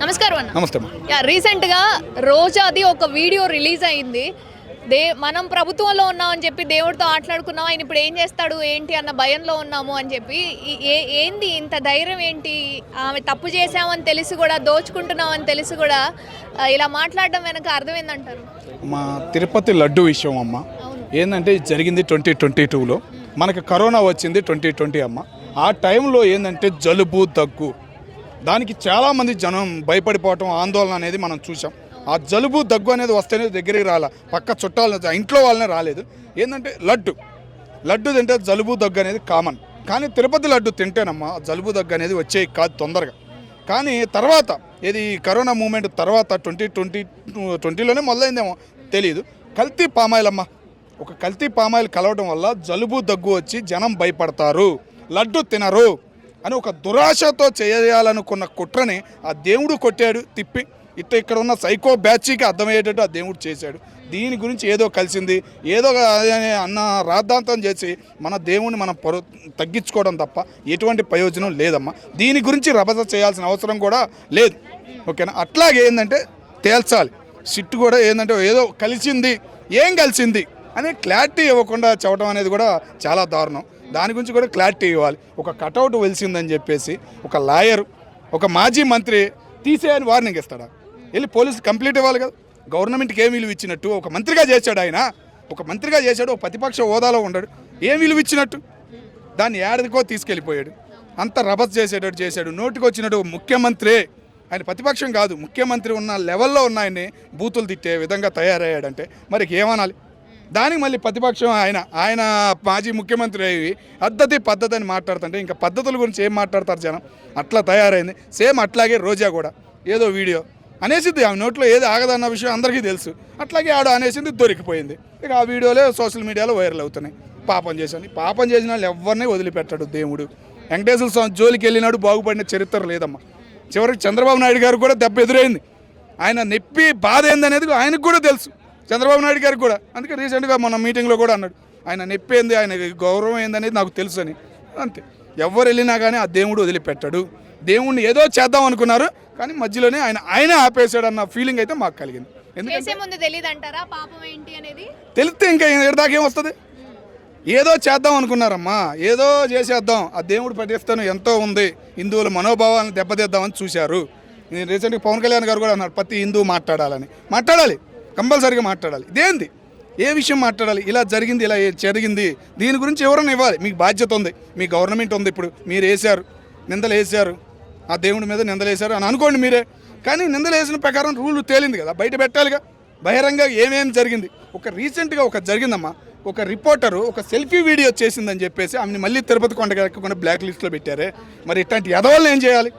నమస్కారం అన్న. నమస్తే యా రీసెంట్గా రోజాది ఒక వీడియో రిలీజ్ అయింది. దే మనం ప్రభుత్వంలో ఉన్నామని చెప్పి దేవుడితో ఆటలాడుకున్నాం ఆయన ఇప్పుడు ఏం చేస్తాడు? ఏంటి అన్న భయంలో ఉన్నాము అని చెప్పి ఈ- ఏ ఏంది ఇంత ధైర్యం ఏంటి? ఆమె తప్పు చేసామని తెలిసి కూడా దోచుకుంటున్నామని తెలిసి కూడా ఆ, ఇలా మాట్లాడడం వెనక అర్థం ఏందంటారు మా తిరుపతి లడ్డు విషయం అమ్మ. ఏంటంటే ఇది జరిగింది ట్వంటీ ట్వంటీ టూలో. మనకి కరోనా వచ్చింది ట్వంటీ ట్వంటీ అమ్మ. ఆ టైంలో ఏంటంటే జలుబు దగ్గు. దానికి చాలామంది జనం భయపడిపోవటం ఆందోళన అనేది మనం చూసాం ఆ జలుబు దగ్గు అనేది వస్తేనే దగ్గరికి రాలే. పక్క చుట్టాలు ఇంట్లో వాళ్ళనే రాలేదు. ఏంటంటే లడ్డు. లడ్డు తింటే జలుబు దగ్గు అనేది కామన్. కానీ తిరుపతి లడ్డు తింటేనమ్మా జలుబు దగ్గు అనేది వచ్చే కాదు తొందరగా. కానీ తర్వాత ఇది కరోనా మూమెంట్ తర్వాత ట్వంటీ ట్వంటీ ట్వంటీలోనే మొదలైందేమో తెలియదు కల్తీ పామాయిల్ అమ్మ ఒక కల్తీ పామాయిల్ కలవడం వల్ల జలుబు దగ్గు వచ్చి జనం భయపడతారు. లడ్డు తినరు. అని ఒక దురాశతో చేయాలనుకున్న కుట్రని ఆ దేవుడు కొట్టాడు తిప్పి. ఇట్ట ఇక్కడ ఉన్న సైకో బ్యాచ్కి అర్థమయ్యేటట్టు ఆ దేవుడు చేశాడు. దీని గురించి ఏదో కలిసింది ఏదో అన్న రాద్ధాంతం చేసి మన దేవుణ్ణి మనం పొర తగ్గించుకోవడం తప్ప ఎటువంటి ప్రయోజనం లేదమ్మా. దీని గురించి రభస చేయాల్సిన అవసరం కూడా లేదు. ఓకేనా? అట్లాగే ఏంటంటే తేల్చాలి. సిట్టు కూడా ఏంటంటే ఏదో కలిసింది ఏం కలిసింది అనే క్లారిటీ ఇవ్వకుండా చెప్పడం అనేది కూడా చాలా దారుణం. దాని గురించి కూడా క్లారిటీ ఇవ్వాలి. ఒక కటౌట్ వెలిసిందని చెప్పేసి ఒక లాయర్ ఒక మాజీ మంత్రి తీసేయని వార్నింగ్ ఇస్తాడా? వెళ్ళి పోలీసు కంప్లీట్ ఇవ్వాలి కదా. గవర్నమెంట్కి ఏం విలువ ఇచ్చినట్టు ఒక మంత్రిగా చేశాడు ఆయన. ఒక మంత్రిగా చేశాడు ఒక ప్రతిపక్ష హోదాలో ఉన్నాడు. ఏం విలువ ఇచ్చినట్టు? దాన్ని ఏడాదికో తీసుకెళ్ళిపోయాడు. అంత రభస్ చేసేటట్టు చేశాడు. నోటికి వచ్చినట్టు ముఖ్యమంత్రి. ఆయన ప్రతిపక్షం కాదు. ముఖ్యమంత్రి ఉన్న లెవెల్లో ఉన్న ఆయన్ని బూతులు తిట్టే విధంగా తయారయ్యాడంటే మరి ఏమనాలి? దానికి మళ్ళీ ప్రతిపక్షం ఆయన ఆయన మాజీ ముఖ్యమంత్రి అయ్యి పద్ధతి పద్ధతి అని మాట్లాడుతుంటే ఇంకా పద్ధతుల గురించి ఏం మాట్లాడతారు జనం? అట్లా తయారైంది. సేమ్ అట్లాగే రోజా కూడా. ఏదో వీడియో. అనేసింది ఆమె నోట్లో ఏది ఆగదన్న విషయం అందరికీ తెలుసు. అట్లాగే ఆడ అనేసింది దొరికిపోయింది. ఇక ఆ వీడియోలే సోషల్ మీడియాలో వైరల్ అవుతున్నాయి. పాపం చేశాను. పాపం చేసిన వాళ్ళు ఎవరిని వదిలిపెట్టాడు దేవుడు. వెంకటేశ్వర స్వామి జోలికి వెళ్ళినాడు బాగుపడిన చరిత్ర లేదమ్మా. చివరికి చంద్రబాబు నాయుడు గారు కూడా దెబ్బ ఎదురైంది. ఆయన నొప్పి బాధ ఏందనేది ఆయనకు కూడా తెలుసు. చంద్రబాబు నాయుడు గారికి కూడా. అందుకే రీసెంట్గా మన మీటింగ్లో కూడా అన్నాడు. ఆయన నొప్పి ఏంది ఆయన గౌరవం ఏందనేది నాకు తెలుసు అని అంతే. ఎవరు వెళ్ళినా కానీ ఆ దేవుడు వదిలిపెట్టాడు. దేవుణ్ణి ఏదో చేద్దాం అనుకున్నారు కానీ మధ్యలోనే ఆయన ఆయన ఆపేశాడు అన్న ఫీలింగ్ అయితే మాకు కలిగింది. ఎందుకంటే చేసే ముందు తెలియదు అంటారా? పాపం ఏంటి అనేది? తెలిస్తే ఇంకా ఎక్కడిదాకా ఏమొస్తుంది? ఏదో చేద్దాం అనుకున్నారమ్మా. ఏదో చేసేద్దాం. ఆ దేవుడు పట్టిస్తాను ఎంతో ఉంది. హిందువుల మనోభావాలను దెబ్బతీద్దామని చూశారు. నేను రీసెంట్గా పవన్ కళ్యాణ్ గారు కూడా అన్నారు ప్రతి హిందువు మాట్లాడాలని. మాట్లాడాలి. కంపల్సరీగా మాట్లాడాలి. ఇదేంది? ఏ విషయం మాట్లాడాలి? ఇలా జరిగింది ఇలా జరిగింది. దీని గురించి ఎవరైనా ఇవ్వాలి. మీకు బాధ్యత ఉంది. మీ గవర్నమెంట్ ఉంది ఇప్పుడు. మీరు వేశారు. నిందలు వేసారు ఆ దేవుడి మీద నిందలు వేసారు అని అనుకోండి మీరే. కానీ నిందలు వేసిన ప్రకారం రూల్ తేలింది కదా. బయట పెట్టాలిగా. బహిరంగ ఏమేమి జరిగింది? ఒక రీసెంట్గా ఒక జరిగిందమ్మా. ఒక రిపోర్టరు ఒక సెల్ఫీ వీడియో చేసిందని చెప్పేసి ఆమెను మళ్ళీ తిరుపతి కొండకి బ్లాక్ లిస్ట్లో పెట్టారే. మరి ఇట్లాంటి ఎదవాళ్ళని ఏం చేయాలి?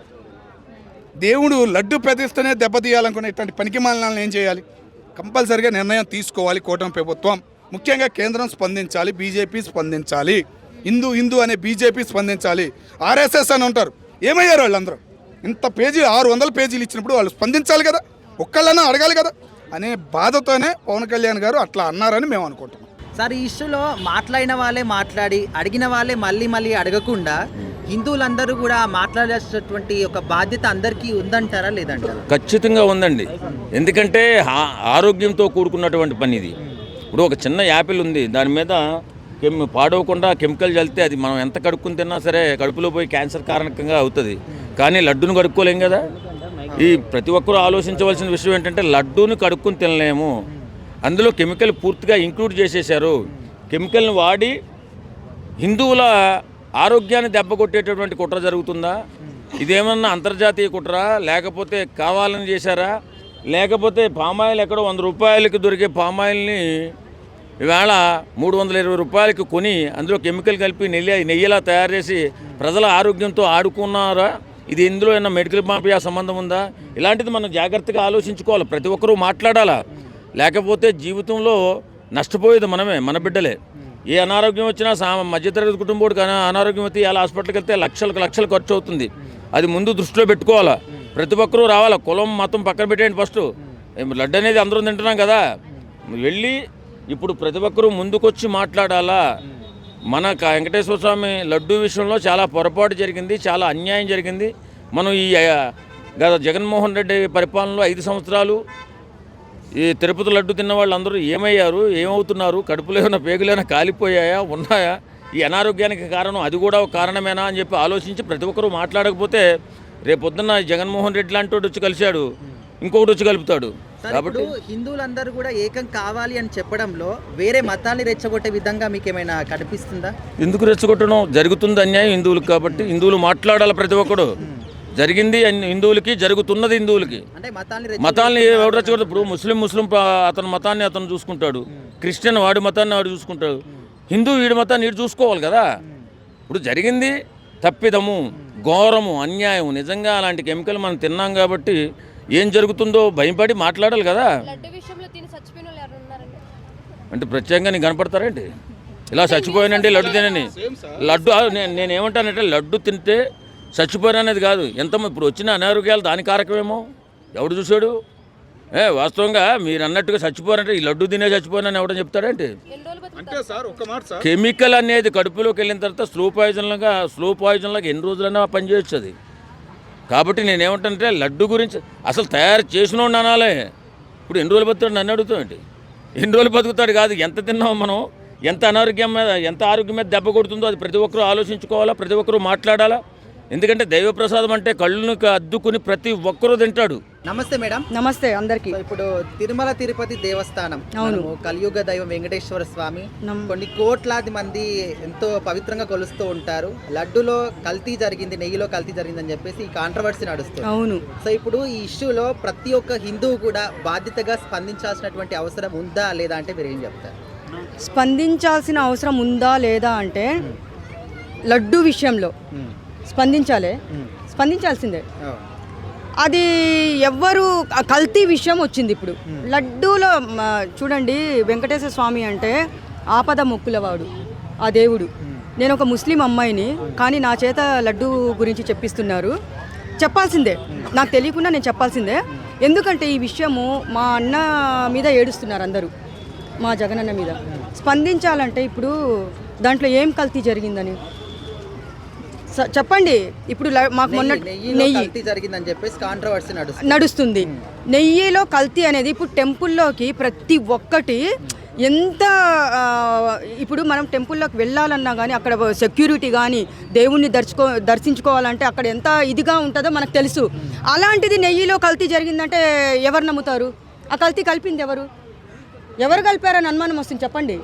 దేవుడు లడ్డు ప్రతిష్టనే దెబ్బతీయాలనుకున్న ఇట్లాంటి పనికి మాలినాలను ఏం చేయాలి? కంపల్సరిగా నిర్ణయం తీసుకోవాలి కూటమి ప్రభుత్వం. ముఖ్యంగా కేంద్రం స్పందించాలి బీజేపీ స్పందించాలి హిందూ హిందూ అనే బీజేపీ స్పందించాలి. ఆర్ఎస్ఎస్ అని ఉంటారు. ఏమయ్యారు వాళ్ళందరూ? ఇంత పేజీ ఆరు వందల పేజీలు ఇచ్చినప్పుడు వాళ్ళు స్పందించాలి కదా. ఒక్కళ్ళన్నా అడగాలి కదా. అనే బాధతోనే పవన్ కళ్యాణ్ గారు అట్లా అన్నారని మేము అనుకుంటున్నాం. సార్ ఈ ఇష్యూలో మాట్లాడిన వాళ్ళే మాట్లాడి అడిగిన వాళ్ళే మళ్ళీ మళ్ళీ అడగకుండా హిందువులందరూ కూడా మాట్లాడాల్సినటువంటి ఒక బాధ్యత అందరికీ ఉందంటారా లేదంటారా? ఖచ్చితంగా ఉందండి. ఎందుకంటే ఆ- ఆరోగ్యంతో కూడుకున్నటువంటి పని ఇది. ఇప్పుడు ఒక చిన్న యాపిల్ ఉంది. దాని మీద కెమ్ పాడవకుండా కెమికల్ చల్లితే అది మనం ఎంత కడుక్కుని తిన్నా సరే కడుపులో పోయి క్యాన్సర్ కారణకంగా అవుతుంది. కానీ లడ్డును కడుక్కోలేం కదా? ఈ ప్రతి ఒక్కరూ ఆలోచించవలసిన విషయం ఏంటంటే లడ్డూని కడుక్కుని తినలేము. అందులో కెమికల్ పూర్తిగా ఇంక్లూడ్ చేసేశారు. కెమికల్ని వాడి హిందువుల ఆరోగ్యాన్ని దెబ్బ కొట్టేటటువంటి కుట్ర జరుగుతుందా? ఇదేమన్నా అంతర్జాతీయ కుట్ర? లేకపోతే కావాలని చేశారా? లేకపోతే పామాయిల్ ఎక్కడో వంద రూపాయలకి దొరికే పామాయిల్ని ఈవేళ మూడు వందల ఇరవై రూపాయలకి కొని అందులో కెమికల్ కలిపి నెయ్యి నెయ్యిలా తయారు చేసి ప్రజల ఆరోగ్యంతో ఆడుకున్నారా? ఇది ఇందులో ఏమన్నా మెడికల్ మాఫియా సంబంధం ఉందా? ఇలాంటిది మనం జాగ్రత్తగా ఆలోచించుకోవాలి. ప్రతి ఒక్కరూ మాట్లాడాలా? లేకపోతే జీవితంలో నష్టపోయేది మనమే మన బిడ్డలే. ఏ అనారోగ్యం వచ్చినా సా మధ్యతరగతి కుటుంబోడు కానీ అనారోగ్యం అయితే ఇలా హాస్పిటల్కి వెళ్తే లక్షలకు లక్షలు ఖర్చు అవుతుంది. అది ముందు దృష్టిలో పెట్టుకోవాలా? ప్రతి ఒక్కరూ రావాలా? కులం మతం పక్కన పెట్టేయండి ఫస్ట్. ఏం లడ్డు అనేది అందరం తింటున్నాం కదా. వెళ్ళి ఇప్పుడు ప్రతి ఒక్కరూ ముందుకొచ్చి మాట్లాడాలా? మన వెంకటేశ్వర స్వామి లడ్డు విషయంలో చాలా పొరపాటు జరిగింది చాలా అన్యాయం జరిగింది. మనం ఈ గత జగన్మోహన్ రెడ్డి పరిపాలనలో ఐదు సంవత్సరాలు ఈ తిరుపతి లడ్డు తిన్న వాళ్ళందరూ ఏమయ్యారు? ఏమవుతున్నారు? కడుపులో ఏమైనా పేగులైనా కాలిపోయాయా? ఉన్నాయా? ఈ అనారోగ్యానికి కారణం అది కూడా ఒక కారణమేనా అని చెప్పి ఆలోచించి ప్రతి ఒక్కరూ మాట్లాడకపోతే రేపొద్దున్న జగన్మోహన్ రెడ్డి లాంటి వాడు వచ్చి కలిశాడు. ఇంకొకటి వచ్చి కలుపుతాడు. కాబట్టి హిందువులందరూ కూడా ఏకం కావాలి అని చెప్పడంలో వేరే మతాన్ని రెచ్చగొట్టే విధంగా మీకు ఏమైనా కనిపిస్తుందా? ఎందుకు రెచ్చగొట్టడం? జరుగుతుంది అన్యాయం హిందువులకు కాబట్టి హిందువులు మాట్లాడాలి ప్రతి ఒక్కడు. జరిగింది హిందువులకి జరుగుతున్నది హిందువులకి. అంటే మతాన్ని ఎవరు రెచ్చగొడతారు? ఇప్పుడు ముస్లిం ముస్లిం అతని మతాన్ని అతను చూసుకుంటాడు. క్రిస్టియన్ వాడి మతాన్ని వాడు చూసుకుంటాడు. హిందూ వీడి మతాన్ని వీడు చూసుకోవాలి కదా. ఇప్పుడు జరిగింది తప్పిదము ఘోరము అన్యాయం నిజంగా అలాంటి కెమికల్ మనం తిన్నాం కాబట్టి ఏం జరుగుతుందో భయపడి మాట్లాడాలి కదా. అంటే ప్రత్యేకంగా నీకు కనపడతారేంటి ఇలా చచ్చిపోయానంటే లడ్డు తినని. లడ్డు నేను నేను ఏమంటానంటే లడ్డు తింటే చచ్చిపోయాననేది కాదు. ఎంత ఇప్పుడు వచ్చిన అనారోగ్యాలు దాని కారకమేమో? ఎవడు చూశాడు? ఏ వాస్తవంగా మీరు అన్నట్టుగా చచ్చిపోయారంటే ఈ లడ్డు తినే చచ్చిపోయానని ఎవడని బతుకుతారు? అంటే సార్ ఒక మాట సార్. కెమికల్ అనేది కడుపులోకి వెళ్ళిన తర్వాత స్లో పాయిజన్లుగా స్లో పాయిజన్లాగా ఎన్ని రోజులైనా పనిచేయచ్చు అది. కాబట్టి నేనేమంటానంటే లడ్డు గురించి అసలు తయారు చేసినోడు అనాలే. ఇప్పుడు ఎన్ని రోజులు బతుకుతాడు నన్ను అడుగుతామండి ఎన్ని రోజులు బతుకుతాడు కాదు ఎంత తిన్నాం మనం? ఎంత అనారోగ్యం మీద ఎంత ఆరోగ్యం మీద దెబ్బ కొడుతుందో అది ప్రతి ఒక్కరూ ఆలోచించుకోవాలా? ప్రతి ఒక్కరూ మాట్లాడాలా? ఎందుకంటే దైవప్రసాదం అంటే కళ్ళును అద్దుకుని ప్రతి ఒక్కరూ తింటాడు. నమస్తే మేడం. నమస్తే అందరికి. సో ఇప్పుడు తిరుమల తిరుపతి దేవస్థానం అవును. కలియుగ దైవం వెంకటేశ్వర స్వామి కొన్ని కోట్లాది మంది ఎంతో పవిత్రంగా కొలుస్తూ ఉంటారు. లడ్డులో కల్తీ జరిగింది నెయ్యిలో కల్తీ జరిగిందని చెప్పేసి ఈ కాంట్రవర్సీ నడుస్తుంది. అవును. సో ఇప్పుడు ఈ ఇష్యూలో ప్రతి ఒక్క హిందువు కూడా బాధ్యతగా స్పందించాల్సినటువంటి అవసరం ఉందా లేదా అంటే మీరు ఏం చెప్తారు? స్పందించాల్సిన అవసరం ఉందా లేదా అంటే లడ్డు విషయంలో. స్పందించాలే. స్పందించాల్సిందే. అది ఎవ్వరు ఆ కల్తీ విషయం వచ్చింది ఇప్పుడు. లడ్డూలో చూడండి వెంకటేశ్వర స్వామి అంటే ఆపద మొక్కులవాడు ఆ దేవుడు. నేను ఒక ముస్లిం అమ్మాయిని కానీ నా చేత లడ్డు గురించి చెప్పిస్తున్నారు. చెప్పాల్సిందే. నాకు తెలియకుండా నేను చెప్పాల్సిందే. ఎందుకంటే ఈ విషయము మా అన్న మీద ఏడుస్తున్నారు అందరూ. మా జగనన్న మీద. స్పందించాలంటే ఇప్పుడు దాంట్లో ఏం కల్తీ జరిగిందని? చెప్పండి. ఇప్పుడు మాకు మొన్న నెయ్యి జరిగిందని చెప్పేసి కాంట్రవర్సీ నడుస్తుంది. నెయ్యిలో కల్తీ అనేది ఇప్పుడు టెంపుల్లోకి ప్రతి ఒక్కటి ఎంత ఇప్పుడు మనం టెంపుల్లోకి వెళ్ళాలన్నా కానీ అక్కడ సెక్యూరిటీ కానీ దేవుణ్ణి దర్శించుకో దర్శించుకోవాలంటే అక్కడ ఎంత ఇదిగా ఉంటుందో మనకు తెలుసు. అలాంటిది నెయ్యిలో కల్తీ జరిగిందంటే ఎవరు నమ్ముతారు? ఆ కల్తీ కలిపింది ఎవరు? ఎవరు కలిపారని అనుమానం వస్తుంది చెప్పండి.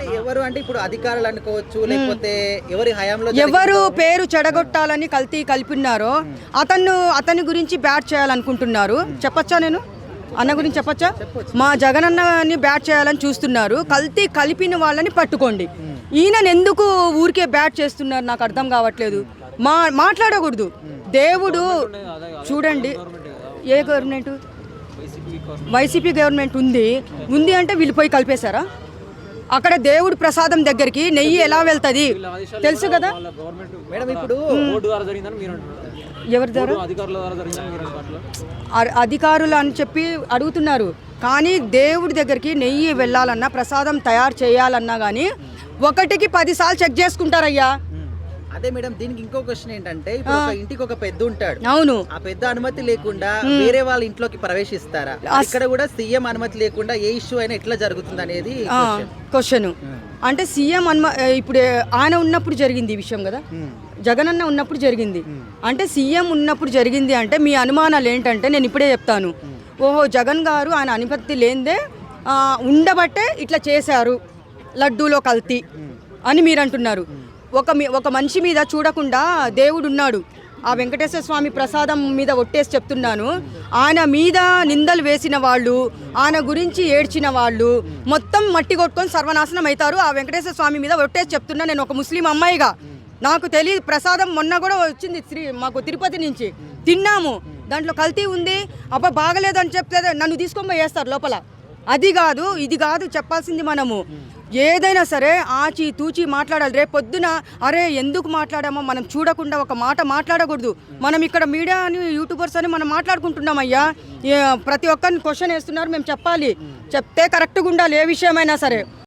ఎవరు అంటే ఇప్పుడు అధికారులు అనుకోవచ్చు లేకపోతే ఎవరి హయాంలో ఎవరు పేరు చెడగొట్టాలని కల్తీ కలిపినారో అతను అతని గురించి బ్యాట్ చేయాలనుకుంటున్నారు. చెప్పచ్చా నేను? అన్న గురించి చెప్పచ్చా? మా జగనన్నని బ్యాట్ చేయాలని చూస్తున్నారు. కల్తీ కలిపిన వాళ్ళని పట్టుకోండి. ఈయనను ఎందుకు ఊరికే బ్యాట్ చేస్తున్నారు? నాకు అర్థం కావట్లేదు. మా మాట్లాడకూడదు. దేవుడు చూడండి. ఏ గవర్నమెంట్? YCP government. ఉంది. ఉంది అంటే వీళ్ళు పోయి కలిపేశారా? అక్కడ దేవుడి ప్రసాదం దగ్గరికి నెయ్యి ఎలా వెళ్తుంది? తెలుసు కదా? మేడం ఇప్పుడు బోర్డు ద్వారా జరిగిందని మీరు అంటున్నారు. ఎవరి ద్వారా? అధికారులు అని చెప్పి అడుగుతున్నారు. కానీ దేవుడి దగ్గరికి నెయ్యి వెళ్ళాలన్నా ప్రసాదం తయారు చేయాలన్నా కానీ ఒకటికి పదిసార్లు చెక్ చేసుకుంటారయ్యా. అదే మేడం దీనికి ఇంకో క్వశ్చన్ ఏంటంటే ఇప్పుడు ఒక ఇంటికి ఒక పెద్ద ఉంటాడు. అవును. ఆ పెద్ద అనుమతి లేకుండా వేరే వాళ్ళ ఇంట్లోకి ప్రవేశిస్తారా? ఇక్కడ కూడా సీఎం అనుమతి లేకుండా ఏ ఇష్యూ అయినా ఎట్లా జరుగుతుంది అనేది. క్వశ్చన్ అంటే సీఎం అన్మ ఇప్పుడు ఆయన ఉన్నప్పుడు జరిగింది ఈ విషయం కదా? జగనన్న ఉన్నప్పుడు జరిగింది. అంటే సీఎం ఉన్నప్పుడు జరిగింది అంటే మీ అనుమానాలు ఏంటంటే నేను ఇప్పుడే చెప్తాను. ఓహో జగన్ గారు ఆయన అనుమతి లేనిదే ఆ, ఉండబట్టే ఇట్లా చేశారు. లడ్డూలో కల్తీ అని మీరు అంటున్నారు ఒక మీ- ఒక మనిషి మీద చూడకుండా దేవుడు ఉన్నాడు ఆ వెంకటేశ్వర స్వామి ప్రసాదం మీద ఒట్టేసి చెప్తున్నాను. ఆయన మీద నిందలు వేసిన వాళ్ళు ఆయన గురించి ఏడ్చిన వాళ్ళు మొత్తం మట్టి కొట్టుకొని సర్వనాశనం అవుతారు ఆ వెంకటేశ్వర స్వామి మీద ఒట్టేసి చెప్తున్నా నేను ఒక ముస్లిం అమ్మాయిగా. నాకు తెలియదు ప్రసాదం మొన్న కూడా వచ్చింది శ్రీ మాకు తిరుపతి నుంచి. తిన్నాము. దాంట్లో కల్తీ ఉంది. అబ్బా బాగలేదని చెప్తే నన్ను తీసుకొని పోయి వేస్తారు లోపల. అది కాదు ఇది కాదు చెప్పాల్సింది మనము. ఏదైనా సరే ఆచి తూచి మాట్లాడాలి. రేపు పొద్దున అరే ఎందుకు మాట్లాడామో మనం చూడకుండా ఒక మాట మాట్లాడకూడదు. మనం ఇక్కడ మీడియా అని యూట్యూబర్స్ అని మనం మాట్లాడుకుంటున్నాం అయ్యా. ప్రతి ఒక్కరిని క్వశ్చన్ వేస్తున్నారు మేము చెప్పాలి. చెప్తే కరెక్ట్గా ఉండాలి ఏ విషయమైనా సరే.